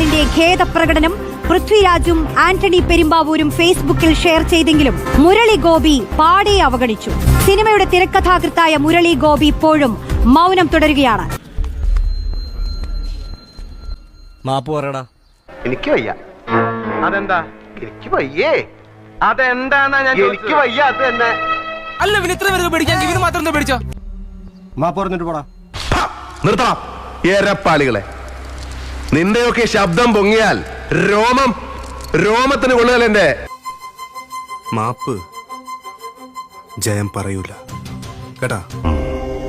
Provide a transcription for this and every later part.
മോഹൻലാലിന്റെ ഖേദപ്രകടനം പൃഥ്വിരാജും ആന്റണി പെരുമ്പാവൂരും ഫേസ്ബുക്കിൽ ഷെയർ ചെയ്തെങ്കിലും മുരളി ഗോപി പാടെ അവഗണിച്ചു. സിനിമയുടെ തിരക്കഥാകൃത്തായ മുരളി ഗോപി ഇപ്പോഴും മൗനം തുടരുകയാണ്. മാപ്പ് പറയടാ. എനിക്ക് വയ്യ. അതെന്താ? എനിക്ക് വയ്യേ. അതെന്താന്നാ ഞാൻ എനിക്ക് വയ്യ അത് തന്നെ. അല്ല പിന്നെ ഇത്ര പേര് പേടിക്കാൻ ഇവന് മാത്രം പേടിച്ചോ? മാപ്പ് പറഞ്ഞിട്ട് പോടാ. നിർത്തണം. എരപ്പാളികളെ നിന്റെയൊക്കെ ശബ്ദം പൊങ്ങിയാൽ രോമം രോമത്തിന് കൊള്ളുകയല്ല എന്റെ മാപ്പ്. ജയം പറയൂല. കേട്ടാ?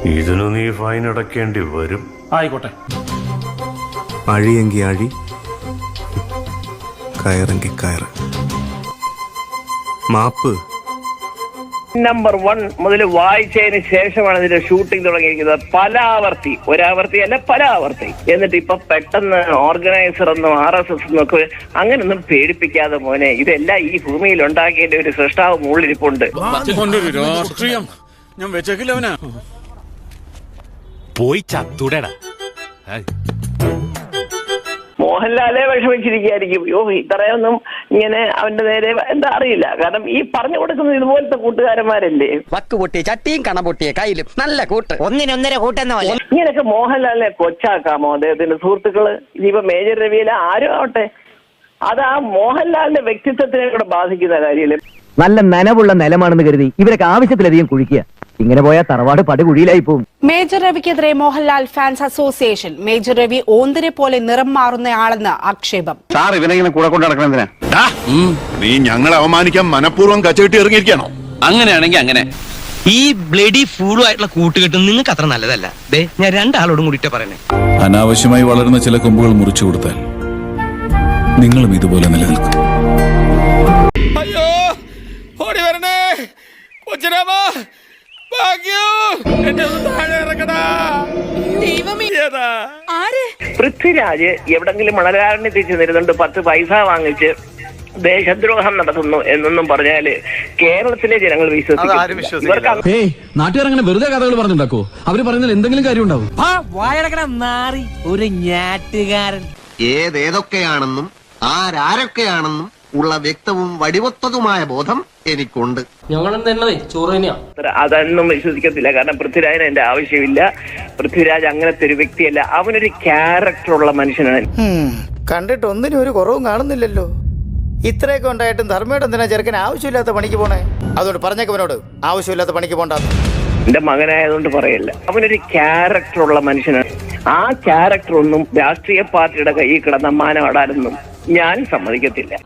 ഇതിനു നീ ഫൈൻ അടക്കേണ്ടി വരും. ആയിക്കോട്ടെ. അഴിയെങ്കി അഴി കയറെങ്കി കയറ്. മാപ്പ്. നമ്പർ വൺ മുതൽ വായിച്ചതിന് ശേഷമാണ് ഇതിന്റെ ഷൂട്ടിംഗ് തുടങ്ങിയിരിക്കുന്നത്. പല ആവർത്തി ഒരാവർത്തി അല്ല പല ആവർത്തി. എന്നിട്ട് ഇപ്പൊ പെട്ടെന്ന് ഓർഗനൈസർ എന്നും ആർ എസ് എസ് എന്നൊക്കെ അങ്ങനൊന്നും പേടിപ്പിക്കാതെ മോനെ ഇതെല്ലാം ഈ ഭൂമിയിൽ ഉണ്ടാക്കിയതിന്റെ ഒരു സൃഷ്ടാവ് മുകളിരിപ്പുണ്ട് രാഷ്ട്രീയം. ഞാൻ വെച്ചേക്കില്ല പോയി ചത്തൂടേടാ. മോഹൻലാലെ വിഷമിച്ചിരിക്കുകയായിരിക്കും. യോ ഇത്രയൊന്നും ഇങ്ങനെ അവന്റെ നേരെ എന്താ അറിയില്ല. കാരണം ഈ പറഞ്ഞു കൊടുക്കുന്നത് ഇതുപോലത്തെ കൂട്ടുകാരന്മാരല്ലേ? വക്ക് പൊട്ടിയ ചട്ടിയും കണ പൊട്ടിയ കയ്യിലും നല്ല കൂട്ട്. ഒന്നിനൊന്നര കൂട്ടെന്ന പോലെ ഇങ്ങനെയൊക്കെ മോഹൻലാലിനെ കൊച്ചാക്കാമോ അദ്ദേഹത്തിന്റെ സുഹൃത്തുക്കൾ? ഇനിയിപ്പോ മേജർ രവിയിലെ ആരും ആവട്ടെ. അത് ആ മോഹൻലാലിന്റെ വ്യക്തിത്വത്തിനെ കൂടെ ബാധിക്കുന്ന കാര്യമല്ലേ നല്ല നനവുള്ള നിലമാണെന്ന് കരുതി ഇവരൊക്കെ ആവശ്യത്തിലധികം കുഴിക്കുക. ഇങ്ങനെ പോയാൽ തറവാട് പടുകുഴിയിലായി പോകും major രവിക്കെതിരെ Mohanlal fans association. Major Ravi ഓന്തിനെ പോലെ നിറം മാറുന്നയാളെന്ന് ആക്ഷേപം. സാർ ഇവനെ ഇങ്ങനെ കൂടെ കൊണ്ട് നടക്കണം എന്തിനാ? നീ ഞങ്ങളെ അവമാനിക്കാൻ മനഃപൂർവം കച്ചകെട്ടി ഇറങ്ങിയിരിക്കണോ അങ്ങനെയാണെങ്കിൽ അങ്ങനെ. ഈ ബ്ലഡി ഫൂളും ആയിട്ടുള്ള കൂട്ടുകെട്ട് നിങ്ങൾക്ക് അത്ര നല്ലതല്ല. ദേ ഞാൻ രണ്ടാളോടും കൂടിയിട്ട് പറയണേ. അനാവശ്യമായി വളരുന്ന ചില കൊമ്പുകൾ മുറിച്ചു കൊടുത്താൽ നിങ്ങളും ഇതുപോലെ നിലനിൽക്കും. അയ്യോ ഓടി വരണേ. കൊച്ചരാമ പൃഥ്വിരാജ് എവിടെങ്കിലും മണലാരണ്യത്തിൽ ചെന്നിരുന്നുണ്ട് പത്ത് പൈസ വാങ്ങിച്ച് ദേശദ്രോഹം നടത്തുന്നു എന്നൊന്നും പറഞ്ഞാൽ കേരളത്തിലെ ജനങ്ങൾ വിശ്വസിക്കും ആരും വിശ്വസിക്കില്ല. വിശ്വസിക്കില്ല. ഇവർക്ക് ഏയ് നാട്ടുകാർ അങ്ങനെ വെറുതെ കഥകൾ പറഞ്ഞുണ്ടാക്കോ? അവർ പറയുന്നതിൽ എന്തെങ്കിലും കാര്യം ഉണ്ടാവും ഒരു ഞാറ്റുകാരൻ ഏതേതൊക്കെയാണെന്നും ആരാരൊക്കെയാണെന്നും ഉള്ള വ്യക്തവും വടിവത്തതുമായ ബോധം എനിക്കുണ്ട്. അതൊന്നും വിശ്വസിക്കത്തില്ല. കാരണം പൃഥ്വിരാജിന് എന്റെ ആവശ്യമില്ല. പൃഥ്വിരാജ് അങ്ങനത്തെ ഒരു വ്യക്തിയല്ല. അവനൊരു ക്യാരക്ടറുള്ള മനുഷ്യനാണ്. കണ്ടിട്ട് ഒന്നിനും ഒരു കുറവും കാണുന്നില്ലല്ലോ. ഇത്രയൊക്കെ ഉണ്ടായിട്ടും ധർമ്മയുടെ എന്തിനാ ചെറുക്കൻ ആവശ്യമില്ലാത്ത പണിക്ക് പോണേ. അതുകൊണ്ട് പറഞ്ഞേക്കവനോട് ആവശ്യമില്ലാത്ത പണിക്ക് പോണ്ട. എന്റെ മകനായതുകൊണ്ട് പറയല്ല. അവനൊരു ക്യാരക്ടറുള്ള മനുഷ്യനാണ്. ആ ക്യാരക്ടർ ഒന്നും രാഷ്ട്രീയ പാർട്ടിയുടെ കയ്യിൽ കിടന്ന മാനമാടാനൊന്നും ഞാൻ സമ്മതിക്കത്തില്ല.